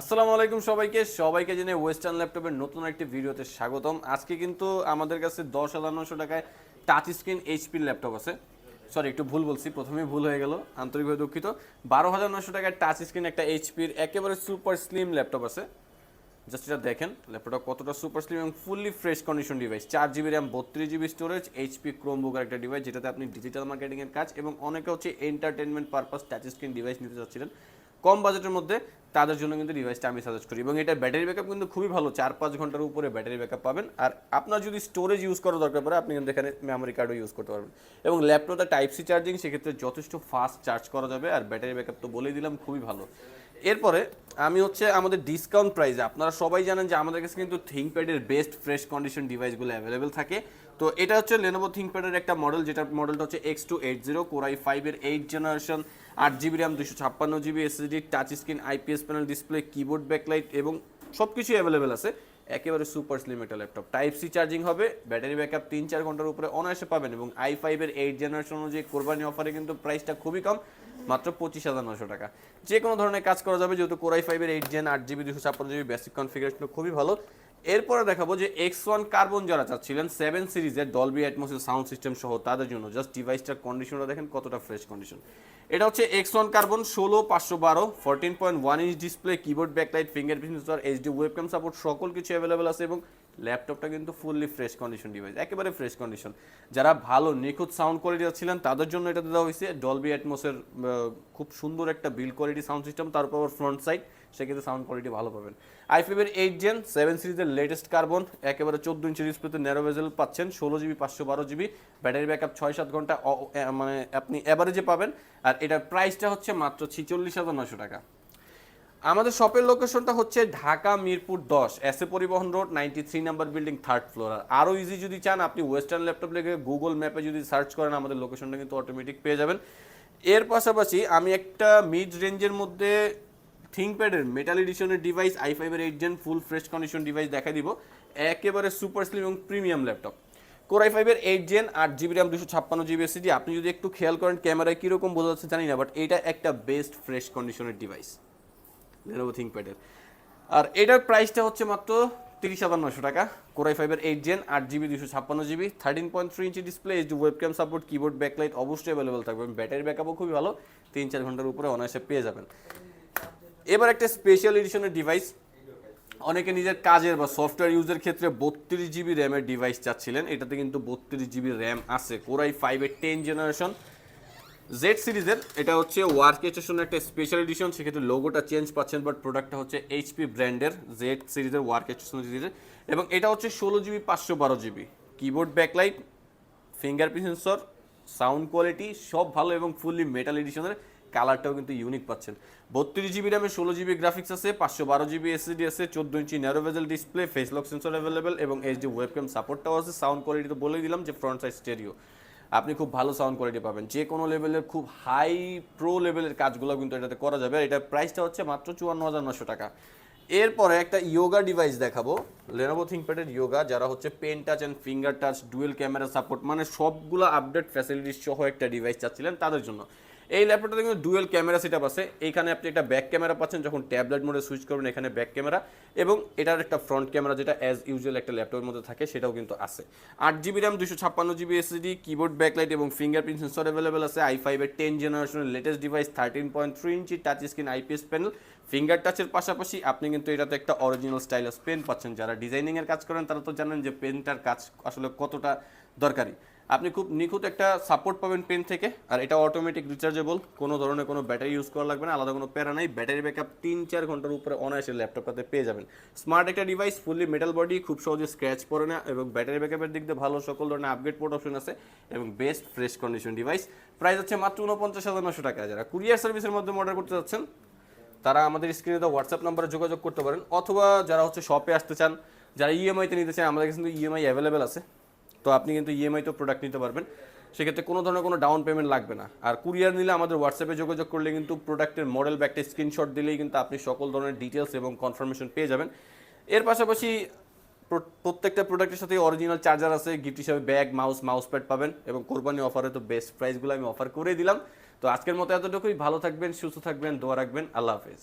আসসালামু আলাইকুম সবাইকে। সবাইকে জেনে ওয়েস্টার্ন ল্যাপটপের নতুন একটি ভিডিওতে স্বাগতম। আজকে কিন্তু আমাদের কাছে দশ হাজার নশো টাকায় টাচ স্ক্রিন এইচপির ল্যাপটপ আছে। সরি একটু ভুল বলছি, প্রথমেই ভুল হয়ে গেল আন্তরিকভাবে দুঃখিত। বারো হাজার নশো টাকায় টাচ স্ক্রিন একটা এইচপির একেবারে সুপার স্লিম ল্যাপটপ আছে। জাস্ট এটা দেখেন ল্যাপটপটা কতটা সুপার স্লিম এবং ফুললি ফ্রেশ কন্ডিশন ডিভাইস চার জিবি র্যাম বত্রিশ জিবি স্টোরেজ এইচপি ক্রোমবুকের একটা ডিভাইস যেটাতে আপনি ডিজিটাল মার্কেটিংয়ের কাজ এবং অনেকে হচ্ছে entertainment purpose touch screen device নিতে চাচ্ছিলেন। কম বাজেটের মধ্যে তাদের জন্য কিন্তু ডিভাইসটা আমি সাজেস্ট করি। এবং এটা ব্যাটারি ব্যাকআপ কিন্তু খুবই ভালো চার পাঁচ ঘণ্টার উপরে ব্যাটারি ব্যাকআপ পাবেন। আর আপনার যদি স্টোরেজ ইউজ করার দরকার পড়ে, আপনি কিন্তু এখানে মেমোরি কার্ডও ইউজ করতে পারবেন। এবং ল্যাপটপটা টাইপ সি চার্জিং সেক্ষেত্রে যথেষ্ট ফাস্ট চার্জ করা যাবে। আর ব্যাটারি ব্যাকআপ তো বলেই দিলাম, খুবই ভালো। এরপরে আমি হচ্ছে আমাদের ডিসকাউন্ট প্রাইসে আপনারা সবাই জানেন যে আমাদের কাছে কিন্তু থিঙ্কপ্যাডের বেস্ট ফ্রেশ কন্ডিশন ডিভাইসগুলো অ্যাভেলেবেল থাকে। তো এটা হচ্ছে লেনোভো থিঙ্কপ্যাডের একটা মডেল যেটা মডেলটা হচ্ছে X two eight zero core i ফাইভের এইট জেনারেশন আট জিবি র্যাম দুশো ছাপ্পান্ন GB SSD touch screen IPS panel display keyboard backlight এবং সব কিছুই অ্যাভেলেবেল আছে। একেবারে সুপার স্লিম একটা ল্যাপটপ টাইপ সি চার্জিং হবে ব্যাটারি ব্যাকআপ তিন চার ঘণ্টার উপরে অনায়াসে পাবেন এবং আই ফাইভের এইট জেনারেশন অনুযায়ী কোরবানি অফারে কিন্তু প্রাইসটা খুবই কম। মাত্র পঁচিশ হাজার নশো টাকা। যে কোনো ধরনের কাজ করা যাবে, যেহেতু কোরাই ফাইভের এইট জেন আট জিবি দুশো ছাপ্পান্ন জিবি বেসিক কনফিগারেশন খুবই ভালো। এরপরে দেখাবো যে এক্স ওয়ান কার্বন যারা চাচ্ছিলেন সেভেন সিরিজের ডলবি অ্যাটমোসের সাউন্ড সিস্টেম সহ তাদের জন্য। জাস্ট ডিভাইসটার কন্ডিশনটা দেখেন, কতটা ফ্রেশ কন্ডিশন এটা হচ্ছে এক্স ওয়ান কার্বন ষোলো, পাঁচশো বারো fourteen point one inch display keyboard backlight fingerprint sensor HD webcam support সকল কিছু অ্যাভেলেবেল আছে এবং ল্যাপটপটা কিন্তু ফুললি ফ্রেশ কন্ডিশন ডিভাইস একেবারে ফ্রেশ কন্ডিশন যারা ভালো নিখুঁত সাউন্ড কোয়ালিটি ছিলেন, তাদের জন্য এটা দেওয়া হয়েছে ডলবি অ্যাটমোসের খুব সুন্দর একটা বিল কোয়ালিটি সাউন্ড সিস্টেম তারপর ফ্রন্ট সাইড সেক্ষেত্রে সাউন্ড কোয়ালিটি ভালো পাবেন। আইফিবের এইট জেন সেভেন সিরিজের লেটেস্ট কার্বন একেবারে চোদ্দ ইঞ্চি ডিসপ্লেতে ন্যারো ভেজেল পাচ্ছেন, ষোলো জিবি পাঁচশো বারো জিবি ব্যাটারি ব্যাকআপ ছয় সাত ঘণ্টা মানে আপনি অ্যাভারেজে পাবেন। আর এটার প্রাইসটা হচ্ছে মাত্র ছিচল্লিশ হাজার নশো টাকা। আমাদের শপের লোকেশনটা হচ্ছে ঢাকা মিরপুর দশ এস এ পরিবহন road ninety three number building third floor আর আরও ইজি যদি চান, আপনি ওয়েস্টার্ন ল্যাপটপ লেগে গুগল ম্যাপে যদি সার্চ করেন, আমাদের লোকেশনটা কিন্তু অটোমেটিক পেয়ে যাবেন। এর পাশাপাশি আমি একটা মিড রেঞ্জের মধ্যে থিঙ্কপ্যাডের মেটাল এডিশনের ডিভাইস আই ফাইভের eight gen full fresh condition device দেখা দিব। একেবারে সুপার স্লিম এবং প্রিমিয়াম ল্যাপটপ কোরাই ফাইভের এইট জেন আট জিবি র্যাম দুশো ছাপ্পান্ন জিবি এসিডি আপনি যদি একটু খেয়াল করেন, ক্যামেরায় কীরকম বোঝা যাচ্ছে জানি না বাট এটা একটা বেস্ট ফ্রেশ কন্ডিশনের ডিভাইস লেনোভো থিঙ্কপ্যাডের আর এটার প্রাইসটা হচ্ছে মাত্র তিরিশ হাজার নশো টাকা। কোরাই ফাইভের এইট জেন আট জিবি দুশো ছাপ্পান্ন জিবি থার্টিন পয়েন্ট থ্রি ইঞ্চি display H D webcam support keyboard backlight অবশ্যই অ্যাভেলেবল থাকবে। ব্যাটারি ব্যাকআপও খুবই ভালো। তিন চার ঘণ্টার উপরে অনায়াসে পেয়ে যাবেন। এবার একটা স্পেশাল এডিশনের ডিভাইস অনেকে নিজের কাজের বা সফটওয়্যার ইউজের ক্ষেত্রে বত্রিশ জিবি র্যামের ডিভাইস চাচ্ছিলেন। এটাতে কিন্তু বত্রিশ জিবি র্যাম আছে। কোরাই ফাইভের টেন জেনারেশন জেড সিরিজের, এটা হচ্ছে ওয়ার্ক স্টেশনের একটা স্পেশাল এডিশন সেক্ষেত্রে লোগোটা চেঞ্জ পাচ্ছেন বাট প্রোডাক্টটা হচ্ছে এইচপি ব্র্যান্ডের জেড সিরিজের ওয়ার্ক স্টেশন সিরিজের। এবং এটা হচ্ছে ষোলো জিবি পাঁচশো বারো GB keyboard backlight fingerprint sensor sound quality সব ভালো এবং ফুললি মেটাল এডিশনের কালারটাও কিন্তু ইউনিক পাচ্ছেন। বত্রিশ জিবি র্যামে ষোলো জিবি গ্রাফিক্স আছে, পাঁচশো বারো জিবি এসএসডি আছে, চোদ্দ ইঞ্চি narrow bezel display face lock sensor available এবং এইচডি ওয়েবক্যাম সাপোর্টটাও আছে। সাউন্ড কোয়ালিটি তো বলেই দিলাম যে ফ্রন্ট সাইড স্টেরিও আপনি খুব ভালো সাউন্ড কোয়ালিটি পাবেন। যে কোনো লেভেলের খুব হাই প্রো লেভেলের কাজগুলো কিন্তু এটাতে করা যাবে। এটা এটার প্রাইসটা হচ্ছে মাত্র চুয়ান্ন হাজার নশো টাকা। এরপরে একটা ইয়োগা ডিভাইস দেখাবো। লেনোভো থিঙ্কপ্যাডের ইয়োগা যারা হচ্ছে pen touch and finger touch dual camera support মানে সবগুলো আপডেট ফ্যাসিলিটিস সহ একটা ডিভাইস চাচ্ছিলেন তাদের জন্য। এই ল্যাপটপটাতে কিন্তু ডুয়েল ক্যামেরা সেটআপ আছে। এখানে আপনি একটা ব্যাক ক্যামেরা পাচ্ছেন, যখন ট্যাবলেট মোডে সুইচ করবেন, এখানে ব্যাক ক্যামেরা এবং এটার একটা ফ্রন্ট ক্যামেরা যেটা অ্যাজ ইউজুয়াল একটা ল্যাপটপের মধ্যে থাকে, সেটাও কিন্তু আছে। আট জিবি র্যাম দুশো ছাপ্পান্ন জিবি এসএসডি কিবোর্ড ব্যাকলাইট এবং ফিঙ্গারপ্রিন্ট সেন্সর অ্যাভেলেবেল আছে। আই ফাইভের টেন জেনারেশনের latest device thirteen point three ইঞ্চি touch screen IPS panel finger টাচের পাশাপাশি আপনি কিন্তু এটাতে একটা অরিজিনাল স্টাইলাস পেন পাচ্ছেন। যারা ডিজাইনিংয়ের কাজ করেন, তারা তো জানেন যে পেনটার কাজ আসলে কতটা দরকারি। আপনি খুব নিখুঁত একটা সাপোর্ট পাবেন পেন থেকে, আর এটা অটোমেটিক রিচার্জেবল কোনো ধরনের কোনো ব্যাটারি ইউজ করা লাগবে না, আলাদা কোনো প্যারা নাই ব্যাটারি ব্যাকআপ তিন চার ঘণ্টার উপরে অনায়াসে ল্যাপটপটাতে পেয়ে যাবেন। স্মার্ট একটা ডিভাইস ফুললি মেটাল বডি খুব সহজে স্ক্র্যাচ পড়ে না, এবং ব্যাটারি ব্যাকআপের দিক দিয়ে ভালো সকল ধরনের আপগ্রেড পোর্ট অপশন আছে, এবং best fresh condition device price হচ্ছে মাত্র উনপঞ্চাশ হাজার নশো টাকা, যারা কুরিয়ার সার্ভিসের মাধ্যমে অর্ডার করতে যাচ্ছেন তারা আমাদের স্ক্রিনে তো হোয়াটসঅ্যাপ নাম্বারে যোগাযোগ করতে পারেন, অথবা যারা হচ্ছে শপে আসতে চান, যারা ইএমআইতে নিতে চান, আমাদের কিন্তু ইএমআই অ্যাভেলেবেল আছে। তো আপনি কিন্তু ইএমআইতেও প্রোডাক্ট নিতে পারবেন। সেক্ষেত্রে কোনো ধরনের কোনো ডাউন পেমেন্ট লাগবে না। আর কুরিয়ার নিলে আমাদের হোয়াটসঅ্যাপে যোগাযোগ করলে কিন্তু প্রোডাক্টের মডেল বা একটা স্ক্রিনশট দিলেই কিন্তু আপনি সকল ধরনের ডিটেলস এবং কনফার্মেশন পেয়ে যাবেন। এর পাশাপাশি প্রত্যেকটা প্রোডাক্টের সাথে অরিজিনাল চার্জার আছে গিফট হিসাবে ব্যাগ মাউস মাউস প্যাড পাবেন এবং কোরবানি অফারে তো বেস্ট প্রাইসগুলো আমি অফার করেই দিলাম। তো আজকের মতো এতটুকুই। ভালো থাকবেন, সুস্থ থাকবেন, দোয়া রাখবেন। আল্লাহ হাফেজ।